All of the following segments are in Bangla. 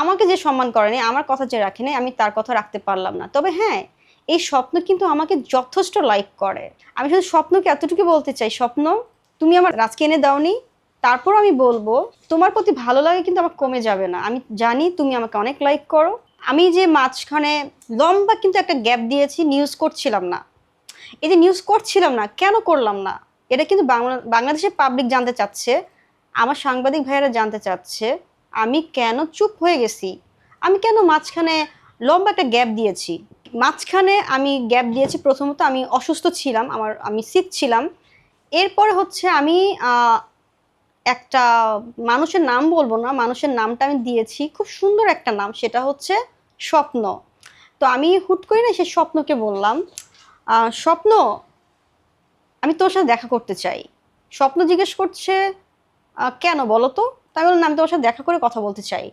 আমাকে যে সম্মান করেনি আমার কথা যে রাখেনি আমি তার কথা রাখতে পারলাম না। তবে হ্যাঁ এই স্বপ্ন কিন্তু আমাকে যথেষ্ট লাইক করে। আমি শুধু স্বপ্নকে এতটুকু বলতে চাই, স্বপ্ন তুমি আমার রাজকে এনে দাওনি, তারপর আমি বলব, তোমার প্রতি ভালো লাগে কিন্তু আমার কমে যাবে না। আমি জানি তুমি আমাকে অনেক লাইক করো। আমি যে মাঝখানে লম্বা কিন্তু একটা গ্যাপ দিয়েছি নিউজ করছিলাম না। এই যে নিউজ করছিলাম না, কেন করলাম না? এটা কিন্তু বাংলা, বাংলাদেশের পাবলিক জানতে চাচ্ছে, আমার সাংবাদিক ভাইয়েরা জানতে চাচ্ছে। আমি কেন চুপ হয়ে গেছি? আমি কেন মাঝখানে লম্বা একটা গ্যাপ দিয়েছি? মাঝখানে আমি গ্যাপ দিয়েছি প্রথমত আমি অসুস্থ ছিলাম, আমার, আমি সিক ছিলাম। এরপরে হচ্ছে আমি একটা মানুষের নাম বলব না, মানুষের নামটা আমি দিয়েছি, খুব সুন্দর একটা নাম, সেটা হচ্ছে স্বপ্ন। তো আমি হুট করে না সেই স্বপ্নকে বললাম স্বপ্ন, আমি তোর সাথে দেখা করতে চাই। স্বপ্ন জিজ্ঞেস করছে কেন বলো তো? তাই বললাম আমি তোমার সাথে দেখা করে কথা বলতে চাই।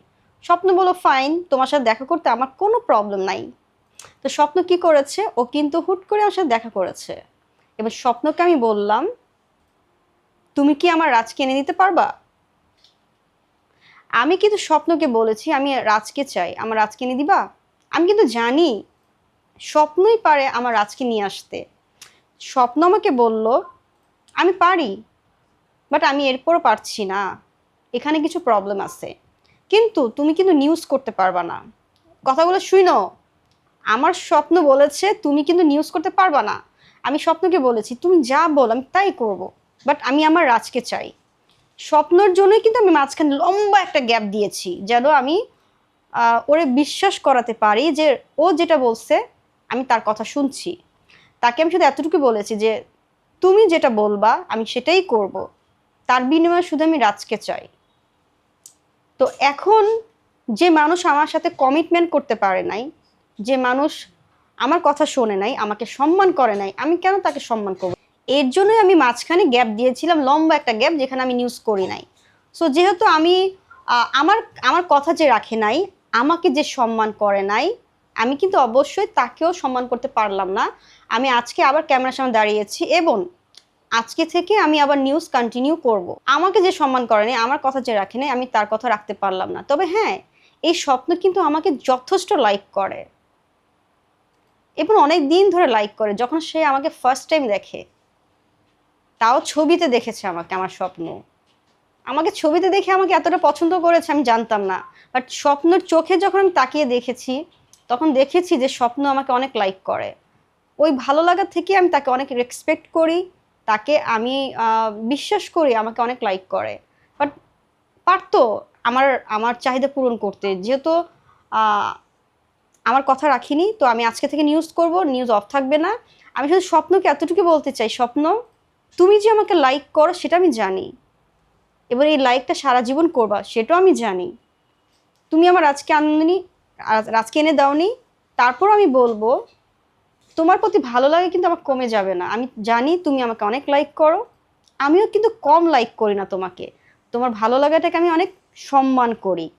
স্বপ্ন বলো ফাইন তোমার সাথে দেখা করতে আমার কোনো প্রবলেম নাই। তো স্বপ্ন কি করেছে? ও কিন্তু হুট করে আমার সাথে দেখা করেছে। এবার স্বপ্নকে আমি বললাম, তুমি কি আমার রাজকে এনে দিতে পারবা? আমি কিন্তু স্বপ্নকে বলেছি, আমি রাজকে চাই, আমার রাজকে এনে দিবা? আমি কিন্তু জানি, স্বপ্নই পারে আমার রাজকে নিয়ে আসতে। স্বপ্ন আমাকে বলল, আমি পারি বাট আমি এরপরও পারছি না। এখানে কিছু প্রবলেম আছে। কিন্তু তুমি কিন্তু নিউজ করতে পারবা না। কথাগুলো শুনো আমার স্বপ্ন বলেছে, তুমি কিন্তু নিউজ করতে পারবা না। আমি স্বপ্নকে বলেছি, তুমি যা বল, আমি তাই করব। বাট আমি আমার রাজকে চাই। স্বপ্নর জন্যই কিন্তু আমি মাঝখানে লম্বা একটা গ্যাপ দিয়েছি, যেন আমি ওরে বিশ্বাস করাতে পারি যে ও যেটা বলছে, আমি তার কথা শুনছি। তাকে আমি শুধু এতটুকু বলেছি যে, তুমি যেটা বলবা, আমি সেটাই করব। তার বিনিময়ে শুধু আমি রাজকে চাই। তো এখন যে মানুষ আমার সাথে কমিটমেন্ট করতে পারে নাই, যে মানুষ আমার কথা শোনে নাই, আমাকে সম্মান করে নাই, আমি কেন তাকে সম্মান করব? এর জন্যই আমি মাঝখানে গ্যাপ দিয়েছিলাম, লম্বা একটা গ্যাপ যেখানে আমি নিউজ করি নাই। সো যেহেতু আমি আমার আমার কথা যে রাখে নাই, আমাকে যে সম্মান করে নাই, আমি কিন্তু অবশ্যই তাকেও সম্মান করতে পারলাম না। আমি আজকে আবার ক্যামেরার সামনে দাঁড়িয়েছি এবং আজকে থেকে আমি আবার নিউজ কন্টিনিউ করব। আমাকে যে সম্মান করেনি আমার কথা যে রাখে আমি তার কথা রাখতে পারলাম না। তবে হ্যাঁ এই স্বপ্ন কিন্তু আমাকে যথেষ্ট লাইক করে। এবং অনেক দিন ধরে লাইক করে, যখন সে আমাকে ফার্স্ট টাইম দেখে, তাও ছবিতে দেখেছে আমাকে, আমার স্বপ্ন। আমাকে ছবিতে দেখে আমাকে এতটা পছন্দ করেছে, আমি জানতাম না। বাট স্বপ্নের চোখে যখন আমি তাকিয়ে দেখেছি, তখন দেখেছি যে স্বপ্ন আমাকে অনেক লাইক করে। ওই ভালো লাগার থেকে আমি তাকে অনেক রেসপেক্ট করি তাকে আমি বিশ্বাস করি আমাকে অনেক লাইক করে। বাট পারতো আমার আমার চাহিদা পূরণ করতে। যেহেতু আমার কথা রাখিনি, তো আমি আজকে থেকে নিউজ করব নিউজ অফ থাকবে না। আমি শুধু স্বপ্নকে এতটুকু বলতে চাই, স্বপ্ন, তুমি যে আমাকে লাইক করো সেটা আমি জানি। এবার এই লাইকটা সারা জীবন করবা, সেটাও আমি জানি। তুমি আমার আজকে আননি আজকে এনে দাওনি তারপর আমি বলব তোমার প্রতি ভালো লাগে কিন্তু আমার কমে যাবে না। আমি জানি তুমি আমাকে অনেক লাইক করো। আমিও কিন্তু কম লাইক করি না তোমাকে। তোমার ভালো লাগাটাকে আমি অনেক সম্মান করি।